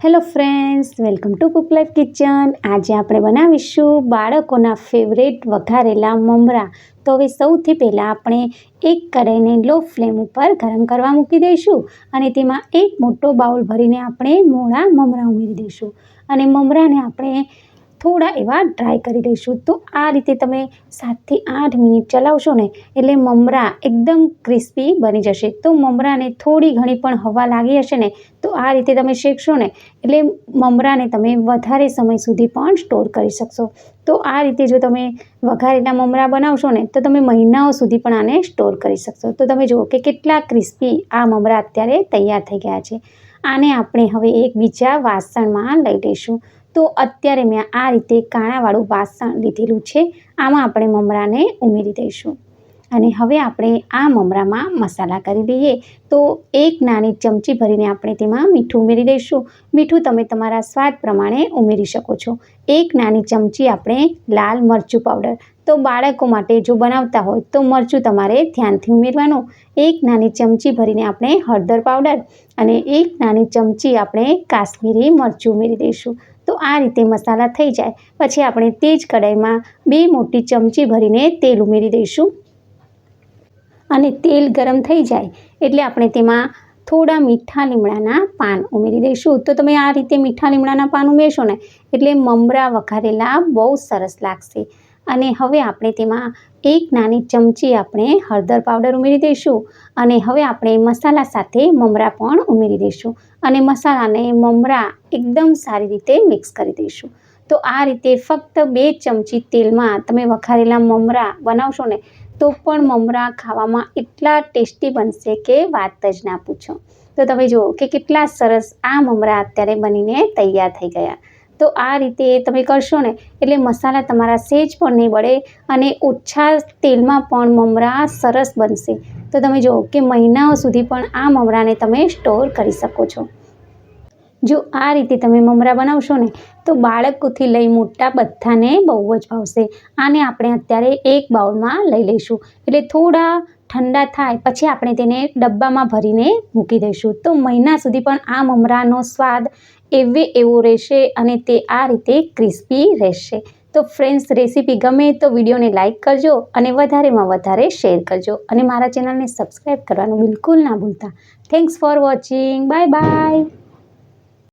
Hello friends welcome to cook life kitchen આજે આપણે બનાવીશું બાળકોના ફેવરેટ વઘારેલા મમરા. તો હવે સૌથી પહેલાં આપણે એક કઢાઈને લો ફ્લેમ ઉપર ગરમ કરવા મૂકી દઈશું અને તેમાં એક મોટો બાઉલ ભરીને આપણે મોળા મમરા ઉમેરી દઈશું. અને મમરાને આપણે થોડા એવા ડ્રાય કરી દઈશું. તો આ રીતે તમે સાતથી આઠ મિનિટ ચલાવશો ને, એટલે મમરા એકદમ ક્રિસ્પી બની જશે. તો મમરાને થોડી ઘણી પણ હવા લાગી હશે ને, તો આ રીતે તમે શેકશો ને, એટલે મમરાને તમે વધારે સમય સુધી પણ સ્ટોર કરી શકશો. તો આ રીતે જો તમે વઘારેલા મમરા બનાવશો ને, તો તમે મહિનાઓ સુધી પણ આને સ્ટોર કરી શકશો. તો તમે જુઓ કે કેટલા ક્રિસ્પી આ મમરા અત્યારે તૈયાર થઈ ગયા છે. આને આપણે હવે એક બીજા વાસણમાં લઈ લઈશું. તો અત્યારે મેં આ રીતે કાણાવાળું વાસણ લીધેલું છે. આમાં આપણે મમરાને ઉમેરી દઈશું. અને હવે આપણે આ મમરામાં મસાલા કરી દઈએ. તો એક નાની ચમચી ભરીને આપણે તેમાં મીઠું ઉમેરી દઈશું. મીઠું તમે તમારા સ્વાદ પ્રમાણે ઉમેરી શકો છો. એક નાની ચમચી આપણે લાલ મરચું પાવડર. તો બાળકો માટે જો બનાવતા હોય તો મરચું તમારે ધ્યાનથી ઉમેરવાનું. એક નાની ચમચી ભરીને આપણે હળદર પાવડર અને એક નાની ચમચી આપણે કાશ્મીરી મરચું ઉમેરી દઈશું. તો આ રીતે મસાલા થઈ જાય. પછી આપણે તે જ કઢાઈમાં બે મોટી ચમચી ભરીને તેલ ઉમેરી દઈશું. અને તેલ ગરમ થઈ જાય એટલે આપણે તેમાં થોડા મીઠા લીમડાના પાન ઉમેરી દઈશું. તો તમે આ રીતે મીઠા લીમડાના પાન ઉમેરશો ને એટલે મમરા વઘારેલા બહુ સરસ લાગશે. અને હવે આપણે તેમાં એક નાની ચમચી આપણે હળદર પાવડર ઉમેરી દઈશું અને હવે આપણે મસાલા સાથે મમરા પણ ઉમેરી દઈશું અને મસાલાને મમરા એકદમ સારી રીતે મિક્સ કરી દઈશું. તો આ રીતે ફક્ત બે ચમચી તેલમાં તમે વઘારેલા મમરા બનાવશો ને તો પણ મમરા ખાવામાં એટલા ટેસ્ટી બનશે કે વાત જ ના પૂછો. તો તમે જુઓ કે કેટલા સરસ આ મમરા અત્યારે બનીને તૈયાર થઈ ગયા. તો આ રીતે તમે કરશો ને, એટલે મસાલા તમારા સેજ પણ નહીં બળે અને ઓછા તેલમાં પણ મમરા સરસ બનશે. તો તમે જુઓ કે મહિનાઓ સુધી પણ આ મમરાને તમે સ્ટોર કરી શકો છો. જો આ રીતે તમે મમરા બનાવશો ને, તો બાળકોથી લઈ મોટા બધાને બહુ જ ભાવશે. આને આપણે અત્યારે એક બાઉલમાં લઈ લઈશું. એટલે થોડા ઠંડા થાય, પછી આપણે તેને ડબ્બામાં ભરીને મૂકી દઈશું. તો મહિના સુધી પણ આ મમરાનો સ્વાદ એવે એવો રહેશે અને તે આ રીતે ક્રિસ્પી રહેશે. તો ફ્રેન્ડ્સ, રેસીપી ગમે તો વિડીયોને લાઇક કરજો અને વધારેમાં વધારે શેર કરજો. અને મારા ચેનલને સબસ્ક્રાઈબ કરવાનું બિલકુલ ના ભૂલતા. Thanks for watching. Bye bye.